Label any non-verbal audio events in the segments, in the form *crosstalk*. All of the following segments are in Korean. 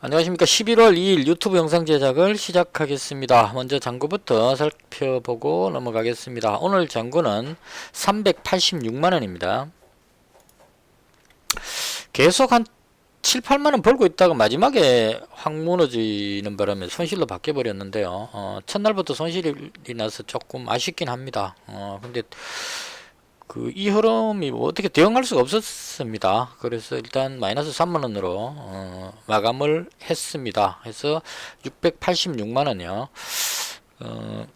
안녕하십니까. 11월 2일 유튜브 영상 제작을 시작하겠습니다. 먼저 장구부터 살펴보고 넘어가겠습니다. 오늘 장구는 386만원입니다. 계속 한 7, 8만원 벌고 있다가 마지막에 확 무너지는 바람에 손실로 바뀌어 버렸는데요. 어, 첫날부터 손실이 나서 조금 아쉽긴 합니다. 어, 근데 그 이 흐름이 뭐 어떻게 대응할 수가 없었습니다. 그래서 일단 마이너스 3만 원으로 어, 마감을 했습니다. 해서 686만 원이요. 어,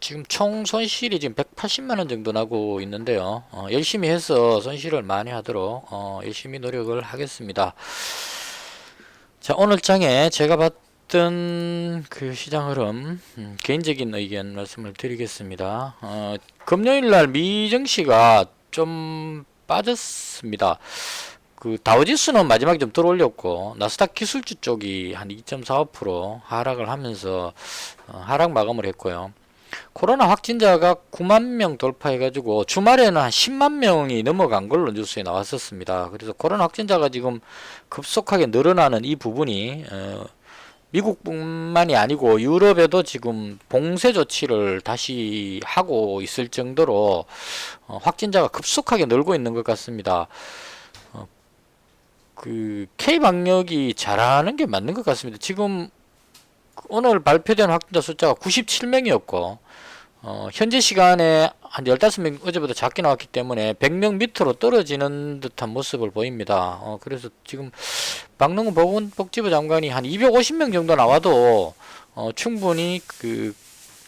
지금 총 손실이 지금 180만 원 정도 나고 있는데요. 어, 열심히 해서 손실을 많이 하도록 어, 열심히 노력을 하겠습니다. 자 오늘 장에 제가 봤 던그 시장 흐름 음, 개인적인 의견 말씀을 드리겠습니다. 어, 금요일 날 미증시가 좀 빠졌습니다. 그 다우지수는 마지막에 좀 들어올렸고 나스닥 기술주 쪽이 한 2.45% 하락을 하면서 어, 하락 마감을 했고요. 코로나 확진자가 9만 명 돌파해가지고 주말에는 한 10만 명이 넘어간 걸로 뉴스에 나왔었습니다. 그래서 코로나 확진자가 지금 급속하게 늘어나는 이 부분이 어, 미국뿐만이 아니고 유럽에도 지금 봉쇄 조치를 다시 하고 있을 정도로 어, 확진자가 급속하게 늘고 있는 것 같습니다. 어, 그 K 방역이 잘하는 게 맞는 것 같습니다. 지금 오늘 발표된 확진자 숫자가 97명이었고 어, 현재 시간에 한 15명 어제보다 작게 나왔기 때문에 100명 밑으로 떨어지는 듯한 모습을 보입니다. 어, 그래서 지금 박능훈 보건복지부 장관이 한 250명 정도 나와도 어, 충분히 그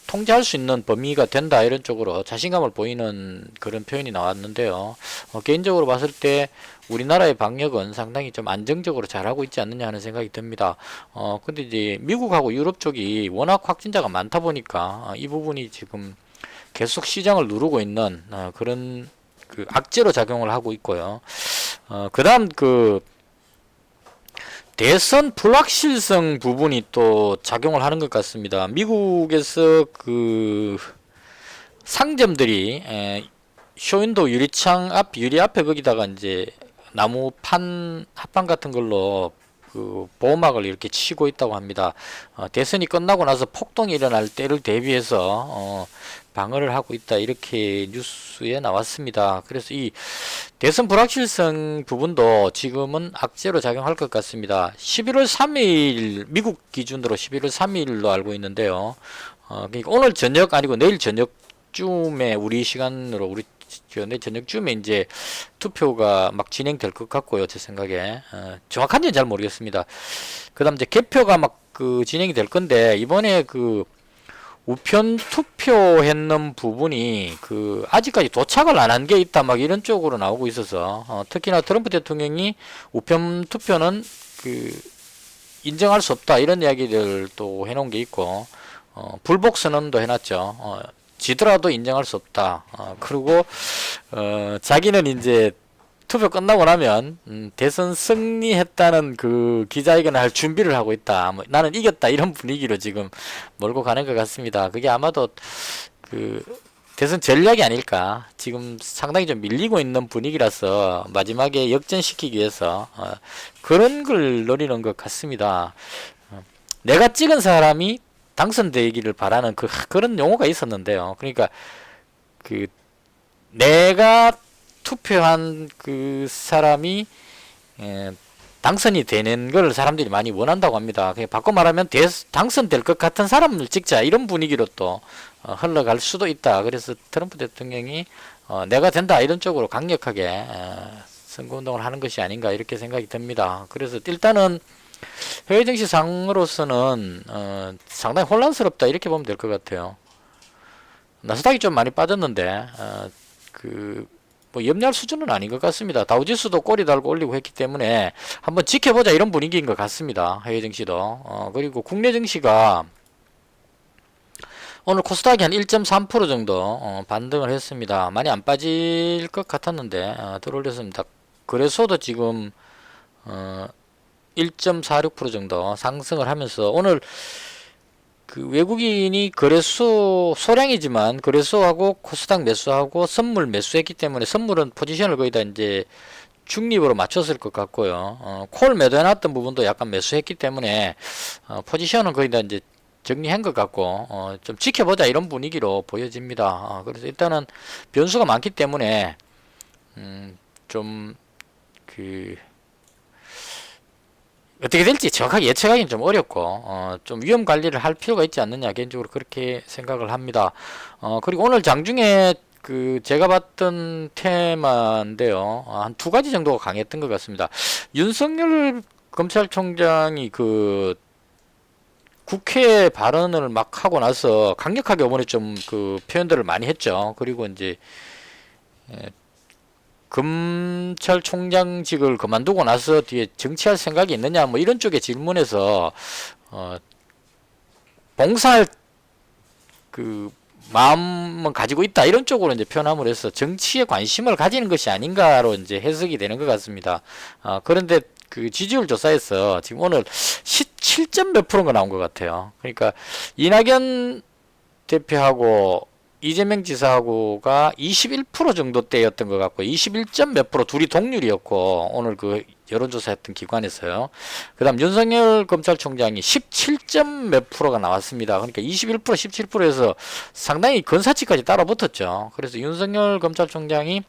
통제할 수 있는 범위가 된다 이런 쪽으로 자신감을 보이는 그런 표현이 나왔는데요. 어, 개인적으로 봤을 때 우리나라의 방역은 상당히 좀 안정적으로 잘하고 있지 않느냐 하는 생각이 듭니다. 어, 근데 이제 미국하고 유럽 쪽이 워낙 확진자가 많다 보니까 어, 이 부분이 지금 계속 시장을 누르고 있는 어, 그런 그 악재로 작용을 하고 있고요. 어, 그다음 그 대선 불확실성 부분이 또 작용을 하는 것 같습니다. 미국에서 그 상점들이 에, 쇼윈도 유리창 앞 유리 앞에 거기다가 이제 나무 판 합판 같은 걸로 그 보호막을 이렇게 치고 있다고 합니다. 어, 대선이 끝나고 나서 폭동이 일어날 때를 대비해서 어, 방어를 하고 있다 이렇게 뉴스에 나왔습니다. 그래서 이 대선 불확실성 부분도 지금은 악재로 작용할 것 같습니다. 11월 3일 미국 기준으로 11월 3일로 알고 있는데요. 어, 그러니까 오늘 저녁 아니고 내일 저녁 쯤에 우리 시간으로 우리 내일 저녁쯤에 이제 투표가 막 진행될 것 같고요. 제 생각에 어, 정확한지는 잘 모르겠습니다. 그 다음 이제 개표가 막 그 진행이 될 건데 이번에 그 우편 투표했는 부분이 그 아직까지 도착을 안 한 게 있다 막 이런 쪽으로 나오고 있어서 어, 특히나 트럼프 대통령이 우편 투표는 그 인정할 수 없다 이런 이야기를 또 해놓은 게 있고 어, 불복 선언도 해놨죠. 어, 지더라도 인정할 수 없다. 어, 그리고 어, 자기는 이제 투표 끝나고 나면 음, 대선 승리했다는 그 기자회견을 할 준비를 하고 있다. 뭐, 나는 이겼다 이런 분위기로 지금 몰고 가는 것 같습니다. 그게 아마도 그 대선 전략이 아닐까. 지금 상당히 좀 밀리고 있는 분위기라서 마지막에 역전시키기 위해서 어, 그런 걸 노리는 것 같습니다. 어, 내가 찍은 사람이 당선되기를 바라는 그 그런 용어가 있었는데요. 그러니까 그 내가 투표한 그 사람이 에, 당선이 되는 걸 사람들이 많이 원한다고 합니다. 그냥 바꿔 말하면 대, 당선될 것 같은 사람을 찍자 이런 분위기로 또 어, 흘러갈 수도 있다. 그래서 트럼프 대통령이 어, 내가 된다 이런 쪽으로 강력하게 어, 선거운동을 하는 것이 아닌가 이렇게 생각이 듭니다. 그래서 일단은 해외 증시 상으로서는 어, 상당히 혼란스럽다 이렇게 보면 될 것 같아요. 나스닥이 좀 많이 빠졌는데 어, 그뭐 염려할 수준은 아닌 것 같습니다. 다우지수도 꼬리 달고 올리고 했기 때문에 한번 지켜보자 이런 분위기인 것 같습니다. 해외 증시도. 어, 그리고 국내 증시가 오늘 코스닥이 한 1.3% 정도 어, 반등을 했습니다. 많이 안 빠질 것 같았는데 어, 들어올렸습니다. 그래서도 지금 어, 1.46% 정도 상승을 하면서 오늘 그 외국인이 거래소 소량이지만 거래소하고 코스닥 매수하고 선물 매수했기 때문에 선물은 포지션을 거의 다 이제 중립으로 맞췄을 것 같고요. 어, 콜 매도해놨던 부분도 약간 매수했기 때문에 어, 포지션은 거의 다 이제 정리한 것 같고 어, 좀 지켜보자 이런 분위기로 보여집니다. 어, 그래서 일단은 변수가 많기 때문에 음, 좀그 어떻게 될지 정확하게 예측하기는 좀 어렵고 어, 좀 위험 관리를 할 필요가 있지 않느냐 개인적으로 그렇게 생각을 합니다. 어, 그리고 오늘 장중에 그 제가 봤던 테마인데요. 한 두 가지 정도가 강했던 것 같습니다. 윤석열 검찰총장이 그 국회 발언을 막 하고 나서 강력하게 어머니 좀 그 표현들을 많이 했죠. 그리고 이제 예, 검찰총장직을 그만두고 나서 뒤에 정치할 생각이 있느냐 뭐 이런 쪽의 질문에서 어 봉사할 그 마음은 가지고 있다 이런 쪽으로 이제 표현함을 해서 정치에 관심을 가지는 것이 아닌가로 이제 해석이 되는 것 같습니다. 어 그런데 그 지지율 조사에서 지금 오늘 17점 몇 프로가 나온 것 같아요. 그러니까 이낙연 대표하고 이재명 지사하고가 21% 정도대였던 것 같고 21점 몇 프로 둘이 동률이었고 오늘 그 여론조사했던 기관에서요. 그다음 윤석열 검찰총장이 17점 몇 프로가 나왔습니다. 그러니까 21% 17%에서 상당히 근사치까지 따라붙었죠. 그래서 윤석열 검찰총장이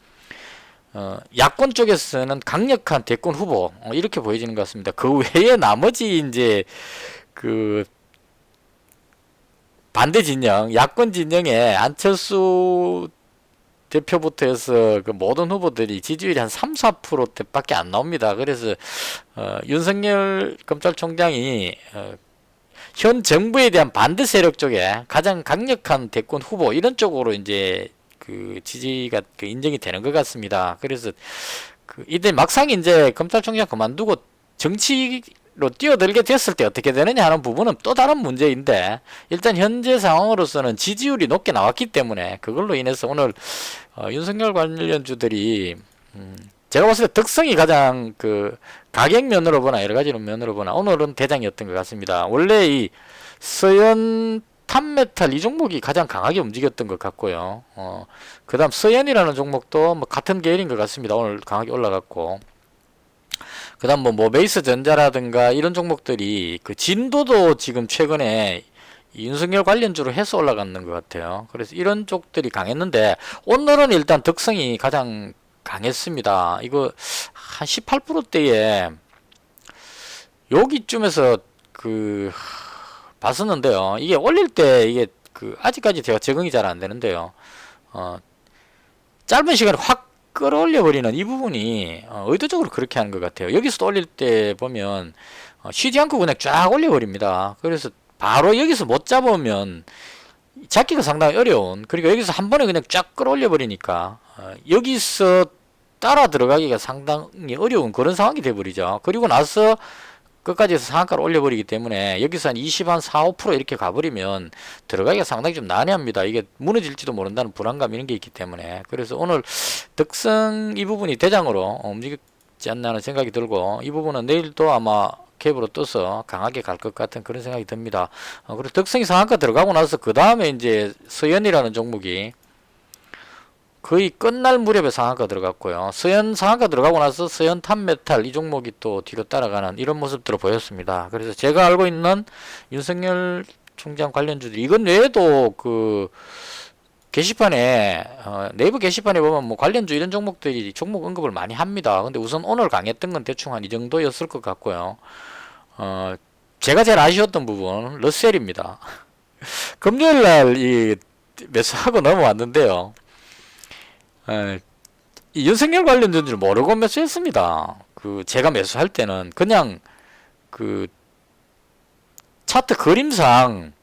어, 야권 쪽에서는 강력한 대권 후보 어, 이렇게 보여지는 것 같습니다. 그 외에 나머지 이제 그 반대 진영, 야권 진영에 안철수 대표부터 해서 그 모든 후보들이 지지율이 한 3, 4%대밖에 안 나옵니다. 그래서 어, 윤석열 검찰총장이 어, 현 정부에 대한 반대 세력 쪽에 가장 강력한 대권 후보 이런 쪽으로 이제 그 지지가 그 인정이 되는 것 같습니다. 그래서 그 이때 막상 이제 검찰총장 그만두고 정치 로 뛰어들게 됐을 때 어떻게 되느냐 하는 부분은 또 다른 문제인데 일단 현재 상황으로서는 지지율이 높게 나왔기 때문에 그걸로 인해서 오늘 어, 윤석열 관련주들이 음, 제가 봤을 때 특성이 가장 그 가격 면으로 보나 여러 가지 면으로 보나 오늘은 대장이었던 것 같습니다. 원래 이 서현 탑메탈 이 종목이 가장 강하게 움직였던 것 같고요. 어, 그 다음 서현이라는 종목도 뭐 같은 계열인 것 같습니다. 오늘 강하게 올라갔고. 그 다음 뭐, 뭐, 메이스 전자라든가 이런 종목들이 그 진도도 지금 최근에 이 윤석열 관련주로 해서 올라가는 것 같아요. 그래서 이런 쪽들이 강했는데 오늘은 일단 덕성이 가장 강했습니다. 이거 한 18%대에 여기쯤에서 그 봤었는데요. 이게 올릴 때 이게 그 아직까지 제가 적응이 잘 안 되는데요. 어, 짧은 시간에 확 끌어올려 버리는 이 부분이 어, 의도적으로 그렇게 하는 것 같아요. 여기서 올릴 때 보면 어, 쉬지 않고 그냥 쫙 올려 버립니다. 그래서 바로 여기서 못 잡으면 잡기가 상당히 어려운 그러니까 여기서 한 번에 그냥 쫙 끌어올려 버리니까 어, 여기서 따라 들어가기가 상당히 어려운 그런 상황이 돼버리죠. 그리고 나서 끝까지 해서 상한가를 올려버리기 때문에 여기서 한 20, 한 4, 5% 이렇게 가버리면 들어가기가 상당히 좀 난해합니다. 이게 무너질지도 모른다는 불안감 이런 게 있기 때문에 그래서 오늘 덕성 이 부분이 대장으로 움직이지 않나 하는 생각이 들고 이 부분은 내일도 아마 캡으로 떠서 강하게 갈 것 같은 그런 생각이 듭니다. 어, 그리고 덕성이 상한가 들어가고 나서 그 다음에 이제 서현이라는 종목이 거의 끝날 무렵에 상한가 들어갔고요. 서현 상한가 들어가고 나서 서현 탑메탈 이 종목이 또 뒤로 따라가는 이런 모습들을 보였습니다. 그래서 제가 알고 있는 윤석열 총장 관련주들 이건 외에도 그 게시판에 어, 네이버 게시판에 보면 뭐 관련주 이런 종목들이 종목 언급을 많이 합니다. 근데 우선 오늘 강했던 건 대충 한 이 정도였을 것 같고요. 어, 제가 제일 아쉬웠던 부분 러셀입니다. *laughs* 금요일 날이 매수하고 넘어왔는데요. 에, 이 윤석열 관련주를 모르고 매수했습니다. 그 제가 매수할 때는 그냥 그 차트 그림상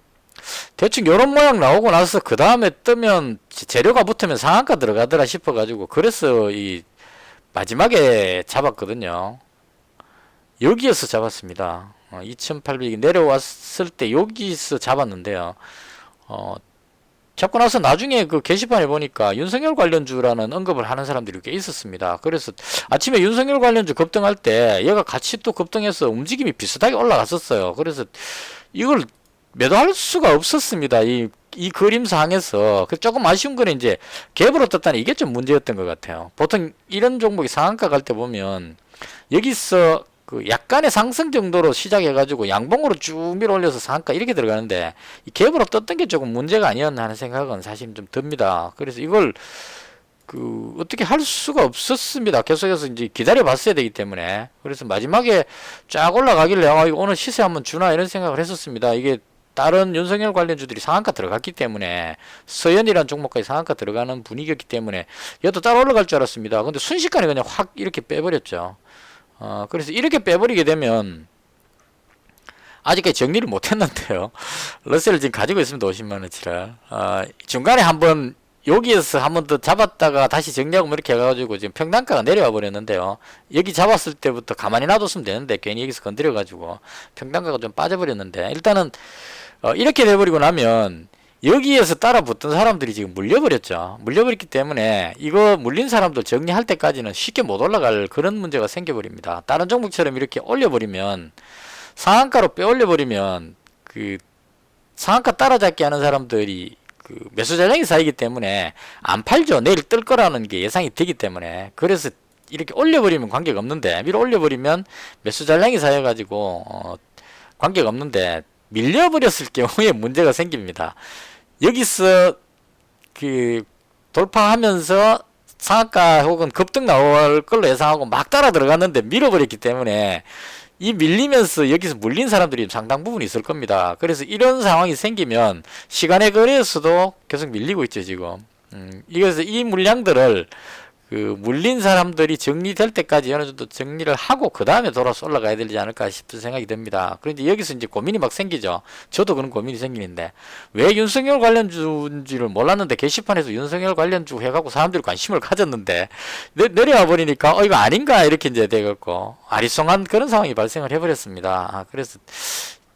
대충 요런 모양 나오고 나서 그 다음에 뜨면 재료가 붙으면 상한가 들어가더라 싶어가지고 그래서 이 마지막에 잡았거든요. 여기에서 잡았습니다. 어, 2800이 내려왔을 때 여기서 잡았는데요. 어, 잡고 나서 나중에 그 게시판에 보니까 윤석열 관련주라는 언급을 하는 사람들이 꽤 있었습니다. 그래서 아침에 윤석열 관련주 급등할 때 얘가 같이 또 급등해서 움직임이 비슷하게 올라갔었어요. 그래서 이걸 매도할 수가 없었습니다. 이, 이 그림상에서. 그 조금 아쉬운 거는 이제 갭으로 떴다는 이게 좀 문제였던 것 같아요. 보통 이런 종목이 상한가 갈 때 보면 여기서 그 약간의 상승 정도로 시작해가지고 양봉으로 쭉 밀어 올려서 상한가 이렇게 들어가는데 이 갭으로 떴던 게 조금 문제가 아니었나 하는 생각은 사실 좀 듭니다. 그래서 이걸 그 어떻게 할 수가 없었습니다. 계속해서 이제 기다려 봤어야 되기 때문에 그래서 마지막에 쫙 올라가길래 아 오늘 시세 한번 주나 이런 생각을 했었습니다. 이게 다른 윤석열 관련주들이 상한가 들어갔기 때문에 서현이라는 종목까지 상한가 들어가는 분위기였기 때문에 얘도 따라 올라갈 줄 알았습니다. 근데 순식간에 그냥 확 이렇게 빼버렸죠. 어, 그래서 이렇게 빼버리게 되면 아직까지 정리를 못 했는데요. *laughs* 러셀을 지금 가지고 있습니다. 50만원치를. 어, 중간에 한번 여기에서 한 번 더 잡았다가 다시 정리하고 뭐 이렇게 해가지고 지금 평단가가 내려와 버렸는데요. 여기 잡았을 때부터 가만히 놔뒀으면 되는데 괜히 여기서 건드려가지고 평단가가 좀 빠져버렸는데 일단은 어, 이렇게 돼버리고 나면 여기에서 따라 붙던 사람들이 지금 물려버렸죠. 물려버렸기 때문에 이거 물린 사람들 정리할 때까지는 쉽게 못 올라갈 그런 문제가 생겨버립니다. 다른 종목처럼 이렇게 올려버리면 상한가로 빼올려버리면 그 상한가 따라잡기 하는 사람들이 그 매수 잔량이 쌓이기 때문에 안 팔죠. 내일 뜰 거라는 게 예상이 되기 때문에 그래서 이렇게 올려버리면 관계가 없는데 위로 올려버리면 매수 잔량이 쌓여가지고 어, 관계가 없는데 밀려버렸을 경우에 *laughs* 문제가 생깁니다. 여기서 그 돌파하면서 상한가 혹은 급등 나올 걸로 예상하고 막 따라 들어갔는데 밀어버렸기 때문에 이 밀리면서 여기서 물린 사람들이 상당 부분 있을 겁니다. 그래서 이런 상황이 생기면 시간의 거래에서도 계속 밀리고 있죠 지금. 음, 이래서 이 물량들을 그 물린 사람들이 정리될 때까지 어느 정도 정리를 하고 그 다음에 돌아서 올라가야 되지 않을까 싶은 생각이 듭니다. 그런데 여기서 이제 고민이 막 생기죠. 저도 그런 고민이 생기는데 왜 윤석열 관련주인지를 몰랐는데 게시판에서 윤석열 관련주 해갖고 사람들이 관심을 가졌는데 내, 내려와 버리니까 어 이거 아닌가 이렇게 이제 돼갖고 아리송한 그런 상황이 발생을 해버렸습니다. 아, 그래서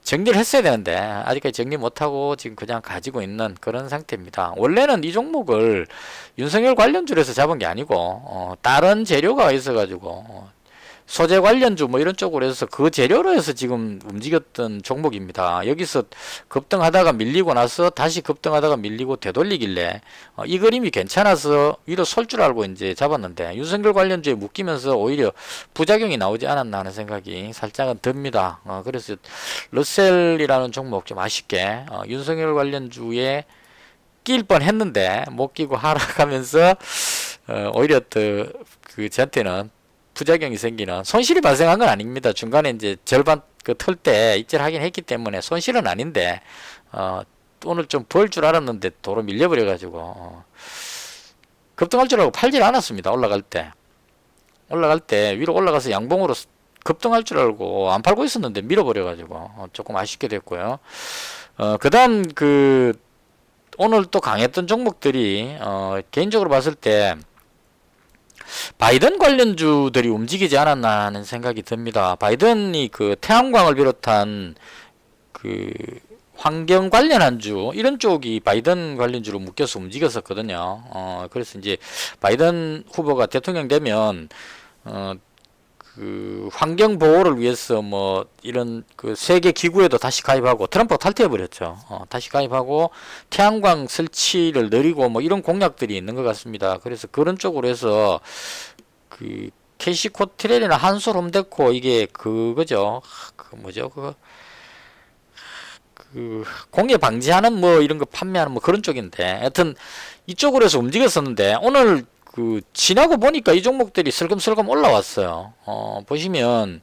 정리를 했어야 되는데 아직까지 정리 못하고 지금 그냥 가지고 있는 그런 상태입니다. 원래는 이 종목을 윤석열 관련주에서 잡은 게 아니고 어, 다른 재료가 있어가지고 어, 소재 관련주 뭐 이런 쪽으로 해서 그 재료로 해서 지금 움직였던 종목입니다. 여기서 급등하다가 밀리고 나서 다시 급등하다가 밀리고 되돌리길래 어, 이 그림이 괜찮아서 위로 설 줄 알고 이제 잡았는데 윤석열 관련주에 묶이면서 오히려 부작용이 나오지 않았나 하는 생각이 살짝은 듭니다. 어, 그래서 러셀이라는 종목 좀 아쉽게 어, 윤석열 관련주에 낄 뻔했는데 못 끼고 하락하면서 어, 오히려 또그 저한테는 부작용이 생기는 손실이 발생한 건 아닙니다. 중간에 이제 절반 그틀때 입질 하긴 했기 때문에 손실은 아닌데 어, 오늘 좀 벌 줄 알았는데 도로 밀려버려 가지고 어, 급등할 줄 알고 팔질 않았습니다. 올라갈 때 올라갈 때 위로 올라가서 양봉으로 급등할 줄 알고 안 팔고 있었는데 밀어버려 가지고 어, 조금 아쉽게 됐고요. 어, 그다음 그 오늘 또 강했던 종목들이 어, 개인적으로 봤을 때 바이든 관련주들이 움직이지 않았나 하는 생각이 듭니다. 바이든이 그 태양광을 비롯한 그 환경 관련한 주 이런 쪽이 바이든 관련주로 묶여서 움직였었거든요. 어 그래서 이제 바이든 후보가 대통령 되면 어 그 환경 보호를 위해서 뭐 이런 그 세계 기구에도 다시 가입하고 트럼프가 탈퇴해 버렸죠. 어, 다시 가입하고 태양광 설치를 늘리고 뭐 이런 공약들이 있는 것 같습니다. 그래서 그런 쪽으로 해서 그 캐시 코트렐이나 한솔 홈데코 이게 그거죠. 그 뭐죠? 그거 그 공해 방지하는 뭐 이런 거 판매하는 뭐 그런 쪽인데 하여튼 이쪽으로 해서 움직였었는데 오늘 그 지나고 보니까 이 종목들이 슬금슬금 올라왔어요. 어, 보시면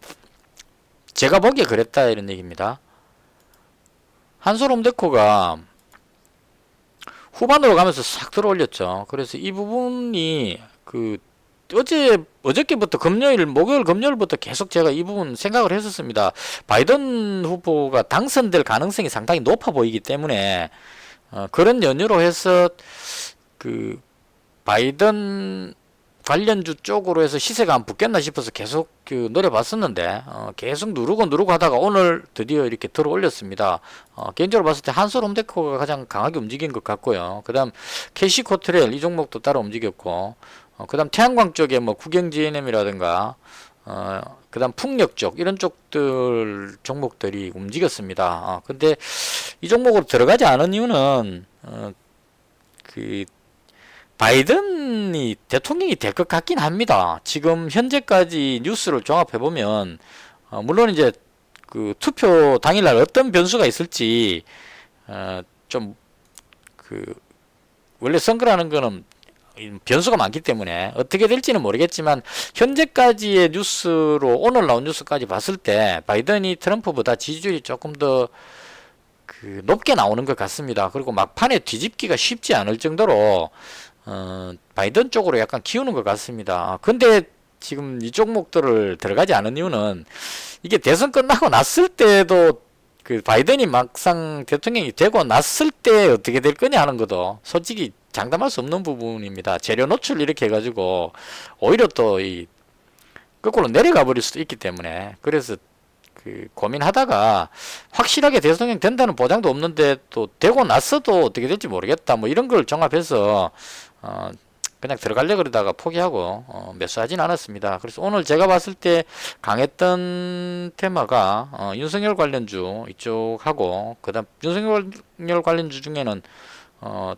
제가 보기에 그랬다 이런 얘기입니다. 한솔홈데코가 후반으로 가면서 싹 들어올렸죠. 그래서 이 부분이 그 어제 어저께부터 금요일 목요일 금요일부터 계속 제가 이 부분 생각을 했었습니다. 바이든 후보가 당선될 가능성이 상당히 높아 보이기 때문에 어, 그런 연유로 해서 그 바이든 관련주 쪽으로 해서 시세가 안 붙겠나 싶어서 계속 그 노려봤었는데 어, 계속 누르고 누르고 하다가 오늘 드디어 이렇게 들어 올렸습니다. 어, 개인적으로 봤을 때 한솔 홈데코가 가장 강하게 움직인 것 같고요. 그 다음 캐시 코트레일 이 종목도 따라 움직였고 어, 그 다음 태양광 쪽에 뭐 국영-GNM이라든가 어, 그 다음 풍력 쪽 이런 쪽들 종목들이 움직였습니다. 어, 근데 이 종목으로 들어가지 않은 이유는 어, 그 바이든이 대통령이 될 것 같긴 합니다. 지금 현재까지 뉴스를 종합해 보면 어, 물론 이제 그 투표 당일날 어떤 변수가 있을지 어, 좀그 원래 선거라는 거는 변수가 많기 때문에 어떻게 될지는 모르겠지만 현재까지의 뉴스로 오늘 나온 뉴스까지 봤을 때 바이든이 트럼프보다 지지율이 조금 더 그 높게 나오는 것 같습니다. 그리고 막판에 뒤집기가 쉽지 않을 정도로 어, 바이든 쪽으로 약간 키우는 것 같습니다. 근데 지금 이 종목들을 들어가지 않은 이유는 이게 대선 끝나고 났을 때도 그 바이든이 막상 대통령이 되고 났을 때 어떻게 될 거냐 하는 것도 솔직히 장담할 수 없는 부분입니다. 재료 노출 이렇게 해가지고 오히려 또 이 거꾸로 내려가 버릴 수도 있기 때문에 그래서 그 고민하다가 확실하게 대통령 된다는 보장도 없는데 또 되고 났어도 어떻게 될지 모르겠다 뭐 이런 걸 종합해서 어 그냥 들어가려 그러다가 포기하고 어 매수하진 않았습니다. 그래서 오늘 제가 봤을 때 강했던 테마가 어 윤석열 관련주 이쪽하고 그다음 윤석열 관련주 중에는 어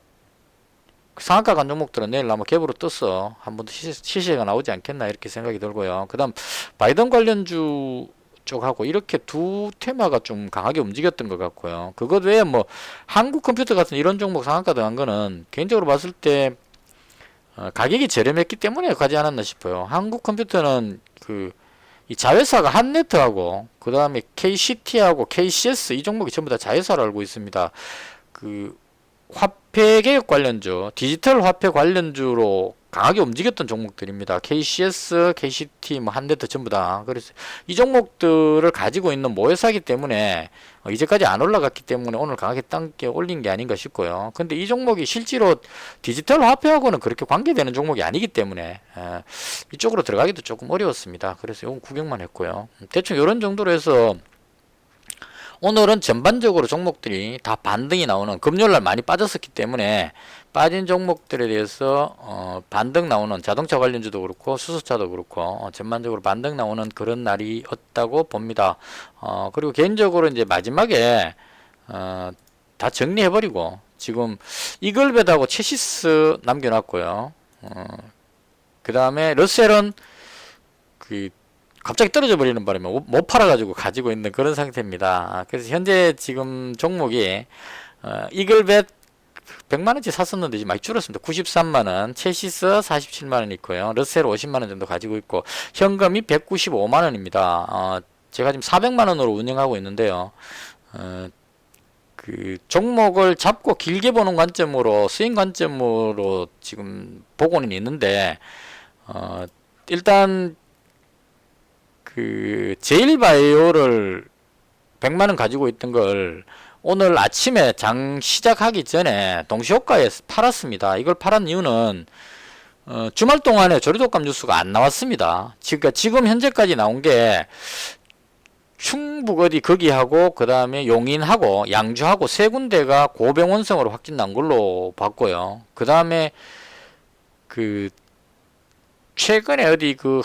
상한가 간 종목들은 내일 아마 갭으로 떠서 한 번 더 시세가 나오지 않겠나 이렇게 생각이 들고요. 그 다음 바이든 관련주 쪽하고 이렇게 두 테마가 좀 강하게 움직였던 것 같고요. 그것 외에 뭐 한국 컴퓨터 같은 이런 종목 상한가 등한 거는 개인적으로 봤을 때 어, 가격이 저렴했기 때문에 가지 않았나 싶어요. 한국 컴퓨터는 그 이 자회사가 한네트하고 그 다음에 KCT하고 KCS 이 종목이 전부 다 자회사로 알고 있습니다. 그 화폐 개혁 관련주, 디지털 화폐 관련주로 강하게 움직였던 종목들입니다. KCS, KCT, 뭐 한대도 전부 다. 그래서 이 종목들을 가지고 있는 모회사기 때문에 어, 이제까지 안 올라갔기 때문에 오늘 강하게 땅게 올린 게 아닌가 싶고요. 근데 이 종목이 실제로 디지털 화폐하고는 그렇게 관계되는 종목이 아니기 때문에 에, 이쪽으로 들어가기도 조금 어려웠습니다. 그래서 이건 구경만 했고요. 대충 이런 정도로 해서 오늘은 전반적으로 종목들이 다 반등이 나오는 금요일날 많이 빠졌었기 때문에 빠진 종목들에 대해서 어 반등 나오는 자동차 관련주도 그렇고 수소차도 그렇고 어 전반적으로 반등 나오는 그런 날이었다고 봅니다. 어 그리고 개인적으로 이제 마지막에 어 다 정리해버리고 지금 이글벳하고 체시스 남겨놨고요. 어 그 다음에 러셀은 그 갑자기 떨어져 버리는 바람에 못 팔아가지고 가지고 있는 그런 상태입니다. 아, 그래서 현재 지금 종목이 어, 이글벳 100만원치 샀었는데 많이 줄었습니다. 93만원, 체시스 47만원 있고요. 러셀 50만원 정도 가지고 있고, 현금이 195만원입니다. 어, 제가 지금 400만원으로 운영하고 있는데요. 어, 그 종목을 잡고 길게 보는 관점으로, 스윙 관점으로 지금 보고는 있는데, 어, 일단 그 제일바이오를 100만 원 가지고 있던 걸 오늘 아침에 장 시작하기 전에 동시호가에 팔았습니다. 이걸 팔은 이유는 어, 주말 동안에 조리독감 뉴스가 안 나왔습니다. 그러니까 지금 현재까지 나온 게 충북 어디 거기하고 그 다음에 용인하고 양주하고 세 군데가 고병원성으로 확진 난 걸로 봤고요. 그 다음에 그 최근에 어디 그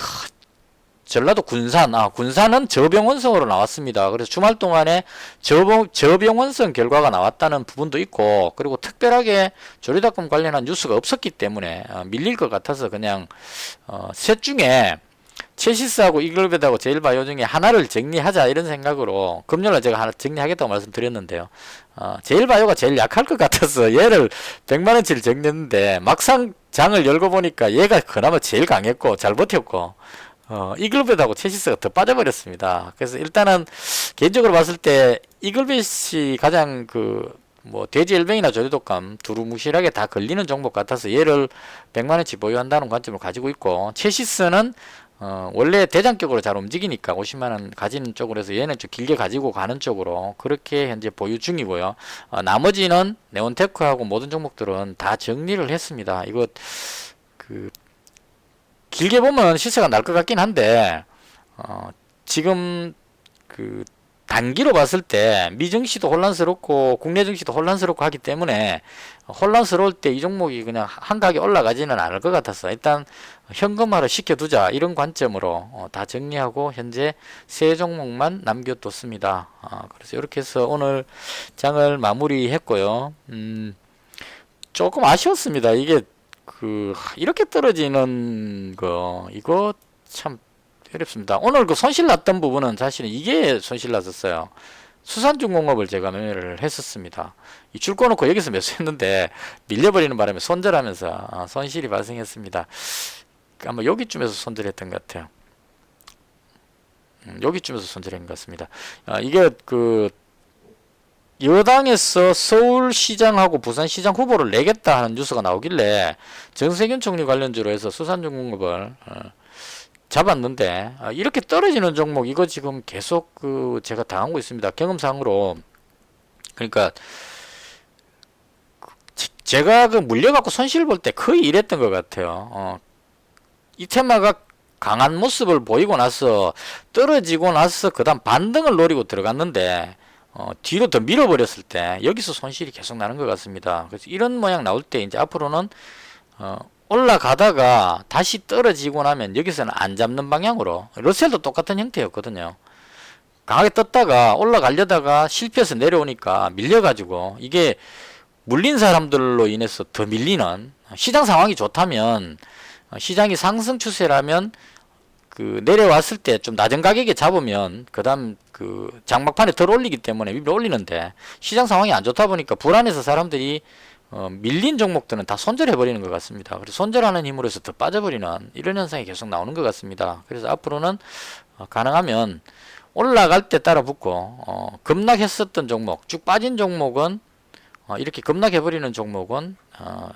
전라도 군산, 아, 군산은 저병원성으로 나왔습니다. 그래서 주말 동안에 저병, 저병원성 결과가 나왔다는 부분도 있고, 그리고 특별하게 조리닷금 관련한 뉴스가 없었기 때문에 어, 밀릴 것 같아서 그냥, 어, 셋 중에 체시스하고 이글벳하고 제일바이오 중에 하나를 정리하자 이런 생각으로 금요일에 제가 하나 정리하겠다고 말씀드렸는데요. 어, 제일바이오가 제일 약할 것 같아서 *laughs* 얘를 100만원치를 정리했는데 막상 장을 열고 보니까 얘가 그나마 제일 강했고 잘 버텼고 어, 이글벳하고 체시스가 더 빠져버렸습니다. 그래서 일단은 개인적으로 봤을 때 이글벳이 가장 그 뭐 돼지 일병이나 조리독감 두루뭉실하게 다 걸리는 종목 같아서 얘를 100만 원치 보유한다는 관점을 가지고 있고 체시스는 어, 원래 대장격으로 잘 움직이니까 50만원 가지는 쪽으로 해서 얘는 좀 길게 가지고 가는 쪽으로 그렇게 현재 보유 중이고요. 어, 나머지는 네온테크하고 모든 종목들은 다 정리를 했습니다. 이거 그 길게 보면 시세가 날 것 같긴 한데 어, 지금 그 단기로 봤을 때 미증시도 혼란스럽고 국내 증시도 혼란스럽고 하기 때문에 혼란스러울 때 이 종목이 그냥 한가하게 올라가지는 않을 것 같아서 일단 현금화를 시켜두자 이런 관점으로 어, 다 정리하고 현재 세 종목만 남겨뒀습니다. 아, 그래서 이렇게 해서 오늘 장을 마무리했고요. 음, 조금 아쉬웠습니다. 이게 그 이렇게 떨어지는 거 이거 참 어렵습니다. 오늘 그 손실 났던 부분은 사실은 이게 손실 났었어요. 수산중공업을 제가 매매를 했었습니다. 이줄 꺼놓고 여기서 *laughs* 매수했는데 밀려버리는 바람에 손절하면서 아, 손실이 발생했습니다. 아마 여기쯤에서 손절했던 것 같아요. 음, 여기쯤에서 손절한 것 같습니다. 아, 이게 그 여당에서 서울시장하고 부산시장 후보를 내겠다 하는 뉴스가 나오길래 정세균 총리 관련주로 해서 수산중공업을 어, 잡았는데 아, 이렇게 떨어지는 종목 이거 지금 계속 그 제가 당하고 있습니다. 경험상으로 그러니까 제- 제가 그 물려갖고 손실 볼 때 거의 이랬던 것 같아요. 어, 이 테마가 강한 모습을 보이고 나서 떨어지고 나서 그다음 반등을 노리고 들어갔는데 어, 뒤로 더 밀어버렸을 때 여기서 손실이 계속 나는 것 같습니다. 그래서 이런 모양 나올 때 이제 앞으로는 어, 올라가다가 다시 떨어지고 나면 여기서는 안 잡는 방향으로 러셀도 똑같은 형태였거든요. 강하게 떴다가 올라가려다가 실패해서 내려오니까 밀려가지고 이게 물린 사람들로 인해서 더 밀리는 시장 상황이 좋다면 어, 시장이 상승 추세라면 그 내려왔을 때 좀 낮은 가격에 잡으면 그다음 그 장막판에 덜 올리기 때문에 위로 올리는데 시장 상황이 안 좋다 보니까 불안해서 사람들이 어, 밀린 종목들은 다 손절해 버리는 것 같습니다. 그래서 손절하는 힘으로 해서 더 빠져버리는 이런 현상이 계속 나오는 것 같습니다. 그래서 앞으로는 어, 가능하면 올라갈 때 따라 붙고 어, 급락했었던 종목, 쭉 빠진 종목은 어, 이렇게 급락해 버리는 종목은 어,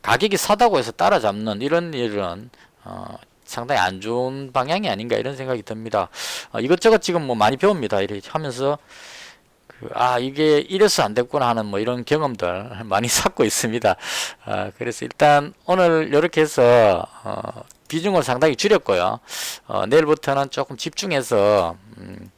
가격이 사다고 해서 따라잡는 이런 일은 어, 상당히 안 좋은 방향이 아닌가 이런 생각이 듭니다. 어, 이것저것 지금 뭐 많이 배웁니다. 이렇게 하면서 그, 아 이게 이래서 안 됐구나 하는 뭐 이런 경험들 *laughs* 많이 쌓고 있습니다. 아, 그래서 일단 오늘 이렇게 해서 어, 비중을 상당히 줄였고요. 어, 내일부터는 조금 집중해서 음,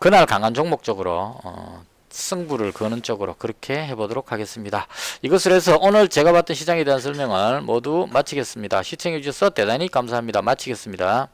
그날 강한 종목 쪽으로 어, 승부를 거는 쪽으로 그렇게 해보도록 하겠습니다. 이것을 해서 오늘 제가 봤던 시장에 대한 설명을 모두 마치겠습니다. 시청해주셔서 대단히 감사합니다. 마치겠습니다.